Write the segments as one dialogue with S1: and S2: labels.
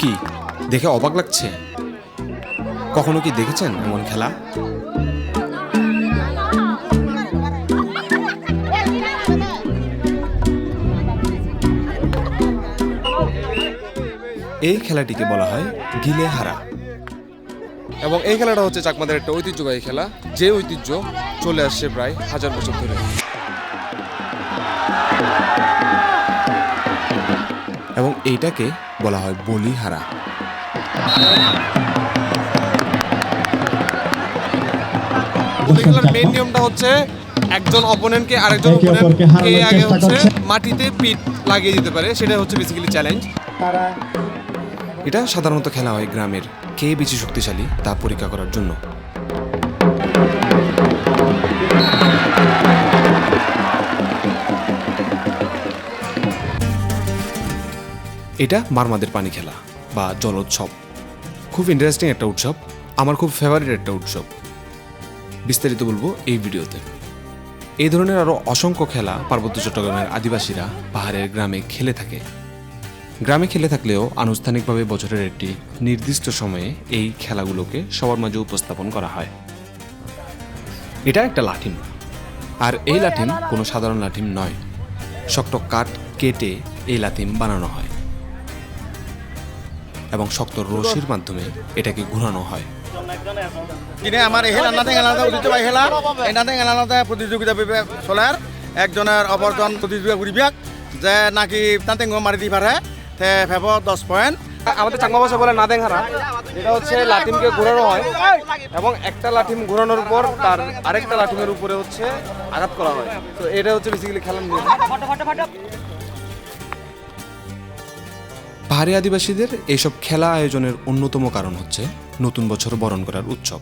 S1: কি? দেখে অবাক লাগছে? কখনো কি দেখেছেন এমন খেলা? এই খেলাটিকে বলা হয় গিলে হারা এবং এই খেলাটা হচ্ছে চাকমাদের একটা ঐতিহ্যবাহী খেলা। যে ঐতিহ্য চলে আসছে প্রায় হাজার বছর ধরে। এবং এইটাকে বলা হয় বলিহারা। বলি খেলার মেইন নিয়মটা হচ্ছে একজন অপোনেন্টকে আরেকজন
S2: একে
S1: অপোনেন্ট কে আগে হচ্ছে মাটিতে পিঠ লাগিয়ে দিতে পারে সেটা হচ্ছে বেসিক্যালি চ্যালেঞ্জ এটা সাধারণত খেলা হয় গ্রামের কে বেশি শক্তিশালী তা পরীক্ষা করার জন্য। এটা মারমাদের পানি খেলা বা জলোৎসব। খুব ইন্টারেস্টিং একটা উৎসব, আমার খুব ফেভারিট একটা উৎসব। বিস্তারিত বলব এই ভিডিওতে। এই ধরনের আরও অসংখ্য খেলা পার্বত্য চট্টগ্রামের আদিবাসীরা পাহাড়ের গ্রামে খেলে থাকে। গ্রামে খেলে থাকলেও আনুষ্ঠানিকভাবে বছরের একটি নির্দিষ্ট সময়ে এই খেলাগুলোকে সবার মাঝে উপস্থাপন করা হয়। এটা একটা লাঠিম আর এই লাঠিম কোনো সাধারণ লাঠিম নয়। শক্ত কাঠ কেটে এই লাঠিম বানানো হয়। এবং শক্ত রশির মাধ্যমে এটাকে ঘুরানো হয়।
S3: কিনে আমার এই হেলা নাতে গেলাতে উঠিতে পাই হেলা। এই নাতে গেলাতে প্রতিযোগিতা বিবে চলার। একজনের অপরজন প্রতিযোগিতা করিবিয়াক যে নাকি তাতে মারি দি পারে তে ফেব দশ পয়েন্ট।
S1: আমাদের চাকমা ভাষা বলে নাদেং হারা এটা হচ্ছে লাঠিমকে ঘোরানো হয় এবং একটা লাঠিম ঘোরানোর পর তার আরেকটা লাঠিমের উপরে হচ্ছে আঘাত করা হয়। তো এটা হচ্ছে বেসিক্যালি খেলার নিয়ম। পাহাড়ি আদিবাসীদের এইসব খেলা আয়োজনের অন্যতম কারণ হচ্ছে নতুন বছর বরণ করার উৎসব।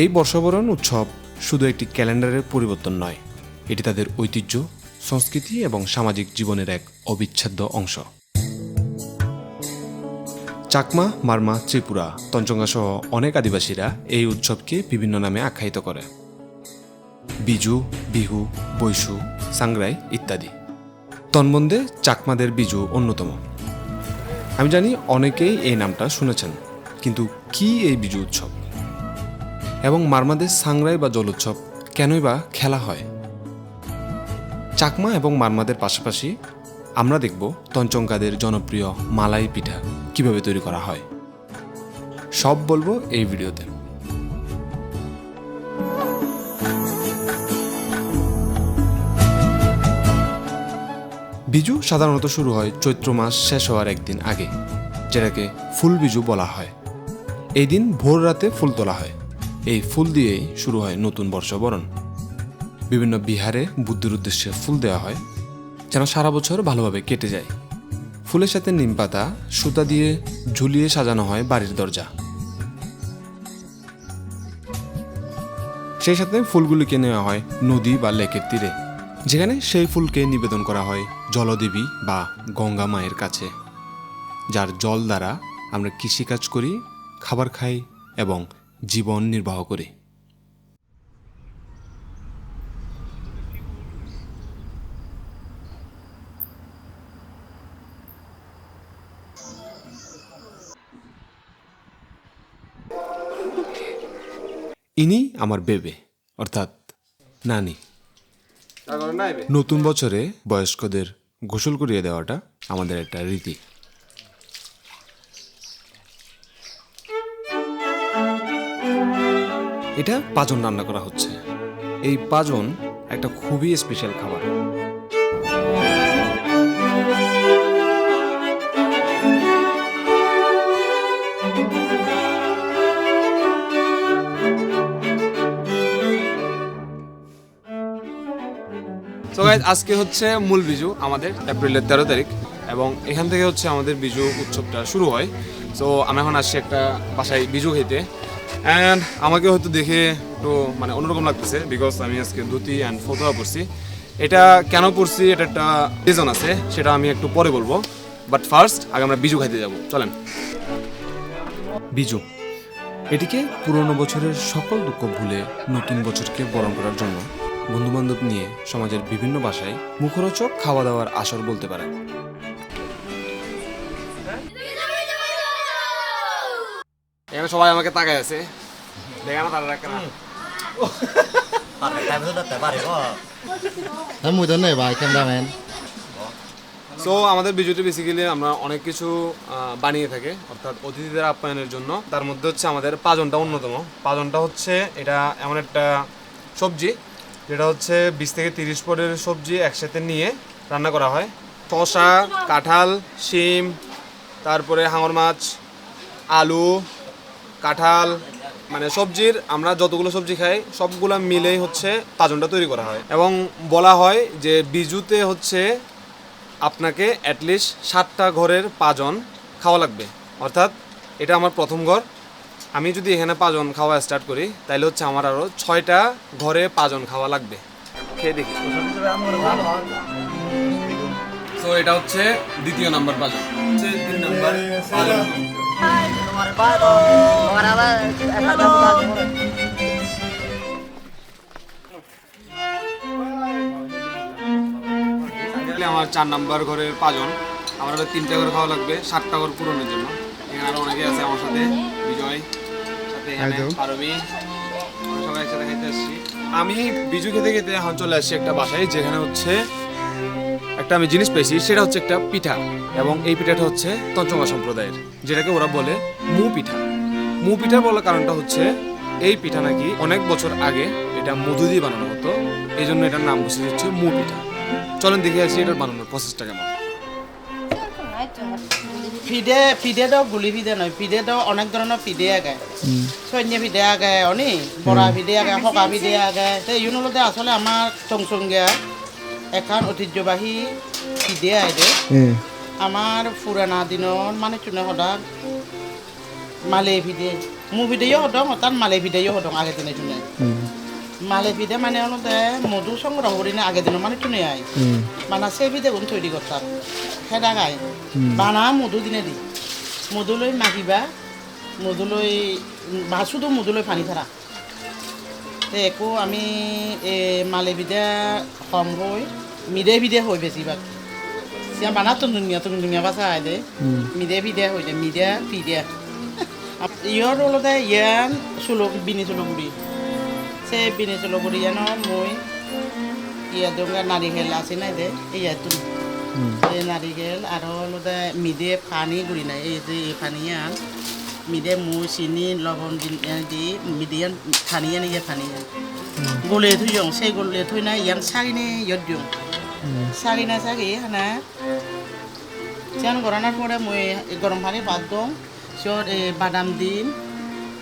S1: এই বর্ষবরণ উৎসব শুধু একটি ক্যালেন্ডারের পরিবর্তন নয়, এটি তাদের ঐতিহ্য, সংস্কৃতি এবং সামাজিক জীবনের এক অবিচ্ছেদ্য অংশ। চাকমা, মারমা, ত্রিপুরা, তঞ্চঙ্গা সহ অনেক আদিবাসীরা এই উৎসবকে বিভিন্ন নামে আখ্যায়িত করে। বিজু, বিহু, বৈশু, সাংগ্রাই ইত্যাদি। তন্মধ্যে চাকমাদের বিজু অন্যতম। আমি জানি অনেকেই এই নামটা শুনেছেন, কিন্তু কি এই বিজু উৎসব? এবং মারমাদের সাংরাই বা জল উৎসব কেনই বা খেলা হয়? চাকমা এবং মারমাদের পাশাপাশি আমরা দেখব তঞ্চঙ্কাদের জনপ্রিয় মালাই পিঠা কীভাবে তৈরি করা হয়। সব বলব এই ভিডিওতে। বিজু সাধারণত শুরু হয় চৈত্র মাস শেষ হওয়ার একদিন আগে, যেটাকে ফুল বিজু বলা হয়। এই দিন ভোর রাতে ফুল তোলা হয়। এই ফুল দিয়েই শুরু হয় নতুন বর্ষবরণ। বিভিন্ন বিহারে বুদ্ধির উদ্দেশ্যে ফুল দেওয়া হয়। যেন সারা বছর ভালোভাবে কেটে যায়। ফুলের সাথে নিম পাতা, সুতা দিয়ে ঝুলিয়ে সাজানো হয় বাড়ির দরজা। সেই সাথে ফুলগুলিকে নেওয়া হয় নদী বা লেকের তীরে, যেখানে সেই ফুলকে নিবেদন করা হয় জলদেবী বা গঙ্গা মায়ের কাছে, যার জল দ্বারা আমরা কৃষিকাজ করি, খাবার খাই এবং জীবন নির্বাহ করি। ইনি আমার বেবে, অর্থাৎ নানি। নতুন বছরে বয়স্কদের গোসল করিয়ে দেওয়াটা আমাদের একটা রীতি। এটা পাজন রান্না করা হচ্ছে। এই পাজন একটা খুবই স্পেশাল খাবার। গাইজ আজকে হচ্ছে মূল বিজু আমাদের এপ্রিলের তেরো তারিখ এবং এখান থেকে হচ্ছে আমাদের বিজু উৎসবটা শুরু হয়। সো আমি এখন আসছি একটা বাসায় বিজু খেতে। অ্যান্ড আমাকে হয়তো দেখে একটু মানে অন্যরকম লাগতেছে বিকজ আমি আজকে ধুতি অ্যান্ড ফটোয়া পরছি। এটা কেন পড়ছি এটা একটা রিজন আছে, সেটা আমি একটু পরে বলব। বাট ফার্স্ট আগে আমরা বিজু খাইতে যাব। চলেন। বিজু, এটিকে পুরনো বছরের সকল দুঃখ ভুলে নতুন বছরকে বরণ করার জন্য
S4: বন্ধুবান্ধব নিয়ে সমাজের বিভিন্ন ভাষায় মুখরোচক খাওয়া দাওয়ার আসর বলতে পারে এখানে সবাই আমাকে তাকায় আছে। দেখা না। সো আমাদের বিজুটি বেসিক্যালি আমরা অনেক কিছু বানিয়ে থাকে। অর্থাৎ অতিথিদের আপ্যায়নের জন্য। তার মধ্যে হচ্ছে আমাদের পাজনটা অন্যতম। পাজনটা হচ্ছে এটা এমন একটা সবজি যেটা হচ্ছে বিশ থেকে তিরিশ পরের সবজি একসাথে নিয়ে রান্না করা হয়। শসা, কাঁঠাল, শিম, তারপরে হাঙর মাছ, আলু, কাঁঠাল মানে সবজির আমরা যতগুলো সবজি খাই, সবগুলো মিলেই হচ্ছে পাজনটা তৈরি করা হয়। এবং বলা হয় যে বিজুতে হচ্ছে আপনাকে অ্যাটলিস্ট সাতটা ঘরের পাজন খাওয়া লাগবে। অর্থাৎ এটা আমার প্রথম ঘর। আমি যদি এখানে পাঁচজন খাওয়া স্টার্ট করি তাহলে হচ্ছে আমার আরও ছয়টা ঘরে পাঁচজন খাওয়া লাগবে। খেয়ে দেখি। তো এটা হচ্ছে দ্বিতীয় নাম্বার হচ্ছে তিন নাম্বার আমার চার নাম্বার ঘরের পাঁচজন। আমার আরও তিনটা ঘর খাওয়া লাগবে সাতটা ঘর পূরণের জন্য। এখানে আরও অনেকে আছে আমার সাথে বিজয়। আমি বিজু খেতে খেতে এখন চলে আসছি একটা বাসায় যেখানে হচ্ছে একটা আমি জিনিস পেয়েছি সেটা হচ্ছে একটা পিঠা এবং এই পিঠাটা হচ্ছে তঞ্চঙ্গা সম্প্রদায়ের যেটাকে ওরা বলে মু পিঠা। মু পিঠা বলার কারণটা হচ্ছে এই পিঠা নাকি অনেক বছর আগে এটা মধু দিয়ে বানানো হতো এই জন্য এটার নাম বসে হচ্ছে মু পিঠা। চলেন দেখে আসি এটার বানানোর প্রসেসটা কেমন।
S5: ফিডে ফিডেটো গুলি ফিডে নয় ফিডেটো অনেক ধরনের ফিডে আগে সৈন্য ফিডে আগে অনি? বৰা ফিডে আগে সকা ফিডে আগে সেই ইউনিলতে আসলে আমাৰ টংচংগীয়া এখন ঐতিহ্যবাহী ফিডে আইদে আমাৰ পুৰণা দিনৰ মানে চুনে সদায় মালে ফিডে মোৰ ফিডেও সদং তাত মালে ফিডেও সদং আগে দিনে চুনে। মালে ফিডে মানে অলপতে মধু সংগ্ৰহ কৰি নে আগে দিনৰ মানে চুনে আই। মানে সেই ফিডে গুণ দি কথাত সেদা গাই বানা মধু দিনে দি। মধু লৈ মাগিবা মধু লৈ ভাচুটো মধু লৈ পানী থাৰা তে একো আমি এই মালে বিদে কম হৈ মিদে বিদে হৈ বেছিভাগ। সিয়া বানা তুনুনিয়া তুনুনিয়া বাচা আই দে। মিদে বিদে হৈ দে মিদে পিদে ইয়ৰ অলতে ইয়ান চুলো বিনি চুলগুৰি সে বিনি চুলগুৰি ইয়ানো মই ইয়া দোঙ্গা নাৰিকেল আছে নাই দে ইয়াতো এই নাৰিকেল আৰু অলপতে মিদে পানী গুৰি নাই এই যে এই পানীয়ান মিদে মুই চিনি লবণ দি দি মিদিয়ান পানীয়ান ইয়ে পানীয়ান গলে থৈ যাওঁ সেই গলে থৈ নাই ইয়ান চাগিনে ইয়ত দিওঁ। চাগি না চাগি হানা। সিয়ান গরানোর পরে মই গরম পানি বাদ দিওঁ এই বাদাম দিম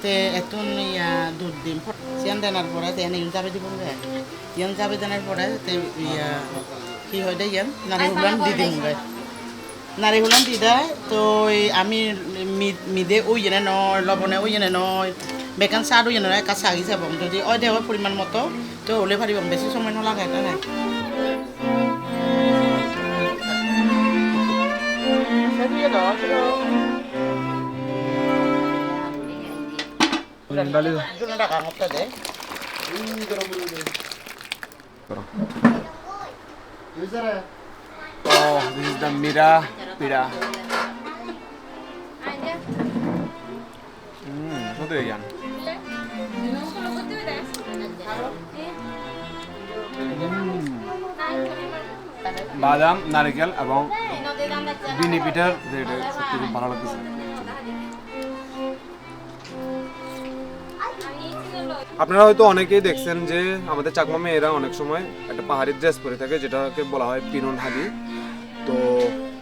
S5: তে এতুন ইয়া দুধ দিম। সিয়ান দেনার পরে তে এনে যাবে দিব ইয়ান যাবে দেনার পরে তে ইয়া কি হয় দে ইয়ান? নারিহুলান দি দিম গে। নারিহুলান দি দেয় তো আমি মিদে ওই জেনে নয় লবণে ওই জেনে নয় বেকান চাহ ওই জেনে নয় কাঁচা আগি যাব। যদি ওই দেওয়া পরিমাণ মতো তো ওলে পারিব বেশি সময় নলাগে না টাকা
S4: Oh, this is the mira pida. Hmm, কত ইয়ান বাদাম নারকেল এবং বিনি পিঠার যে সত্যি খুব ভালো লাগতেছে আপনারা হয়তো অনেকেই দেখছেন যে আমাদের চাকমা মেয়েরা অনেক সময় একটা পাহাড়ি ড্রেস পরে থাকে, যেটাকে বলা হয় পিনন হাদি। তো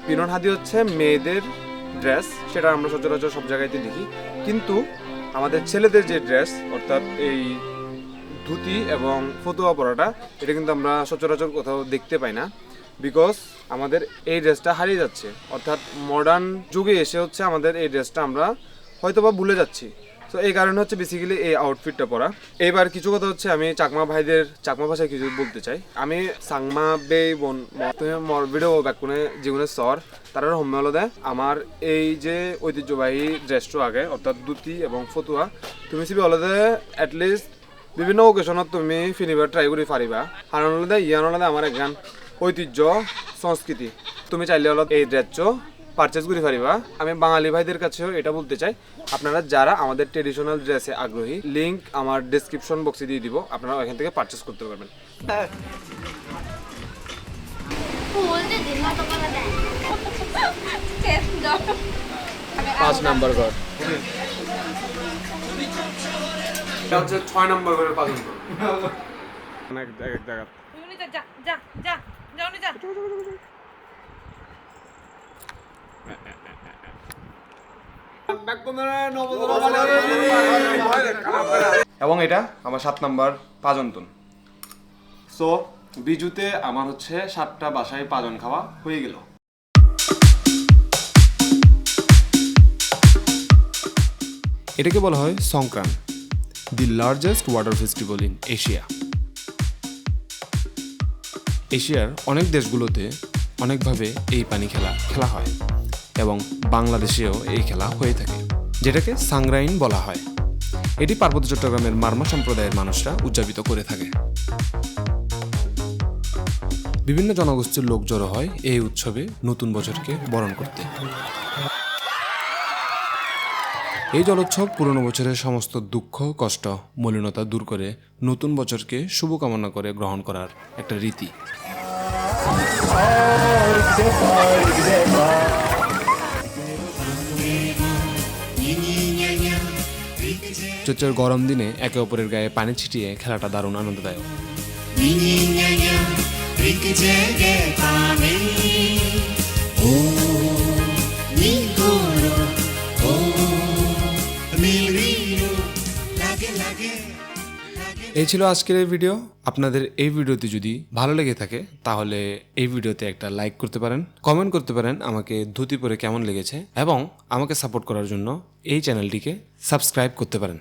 S4: পিনন হাদি হচ্ছে মেয়েদের ড্রেস সেটা আমরা সচরাচর সব জায়গাতে দেখি। কিন্তু আমাদের ছেলেদের যে ড্রেস অর্থাৎ এই ধুতি এবং ফতুয়া পরাটা, এটা কিন্তু আমরা সচরাচর কোথাও দেখতে পাই না। বিকজ আমাদের এই ড্রেসটা হারিয়ে যাচ্ছে। অর্থাৎ মডার্ন যুগে এসে হচ্ছে আমাদের এই ড্রেসটা আমরা হয়তো বা ভুলে যাচ্ছি। তো এই কারণে হচ্ছে বেসিক্যালি এই আউটফিটটা পরা। এইবার কিছু কথা হচ্ছে, আমি চাকমা ভাইদের, চাকমা ভাষায় কিছু বলতে চাই। আমি সাংমা বে বন মর ভিডিও ব্যাকুনে জীবনে সর, তারা হম্যলদে আমার এই যে ঐতিহ্যবাহী ড্রেসটো আগে, অর্থাৎ ধুতি এবং ফতুয়া, তুমি সিবি অলদে অ্যাটলিস্ট বিভিন্ন অকেশনত তুমি ফিনিবার ট্রাই কৰি পাৰিবা কাৰণ হ'লে ইয়ান হ'লে আমাৰ একগান ঐতিহ্য, সংস্কৃতি। তুমি চাইলে হলত এই ড্রেস পারচেস করে পারিবা আমি বাঙালি ভাইদের কাছেও এটা বলতে চাই। আপনারা যারা আমাদের ট্রেডিশনাল ড্রেসে আগ্রহী লিংক আমার ডেসক্রিপশন বক্সে দিয়ে দিব। আপনারা ওখান থেকে পারচেস করতে পারবেন। পাঁচ নাম্বার ঘর। এটা হচ্ছে ছয় নম্বর ঘরের পাঁচ নম্বর। এক এক জায়গা।
S6: যা যা যা যা যা যা
S4: এবং এটা আমার সাত নাম্বার পাজন্তন। সো বিজুতে আমার হচ্ছে সাতটা বাসায় পাজন খাওয়া হয়ে গেল।
S1: এটাকে বলা হয় Songkran, the largest water festival in Asia. এশিয়ার অনেক দেশগুলোতে অনেকভাবে এই পানি খেলা খেলা হয়। এবং বাংলাদেশেও এই খেলা হয়ে থাকে, যেটাকে সাংরাইন বলা হয়। এটি পার্বত্য চট্টগ্রামের মার্মা সম্প্রদায়ের মানুষরা উদযাপিত করে থাকে। বিভিন্ন জনগোষ্ঠীর লোক জড়ো হয় এই উৎসবে নতুন বছরকে বরণ করতে। এই জলোৎসব পুরনো বছরের সমস্ত দুঃখ, কষ্ট, মলিনতা দূর করে নতুন বছরকে শুভকামনা করে গ্রহণ করার একটা রীতি। চৈত্রের গরম দিনে একে অপরের গায়ে পানি ছিটিয়ে খেলাটা দারুণ আনন্দদায়ক। এই ছিল আজকের এই ভিডিও। আপনাদের এই ভিডিওটি যদি ভালো লেগে থাকে, তাহলে এই ভিডিওতে একটা লাইক করতে পারেন, কমেন্ট করতে পারেন আমাকে ধুতি পরে কেমন লেগেছে এবং আমাকে সাপোর্ট করার জন্য এই চ্যানেলটিকে সাবস্ক্রাইব করতে পারেন।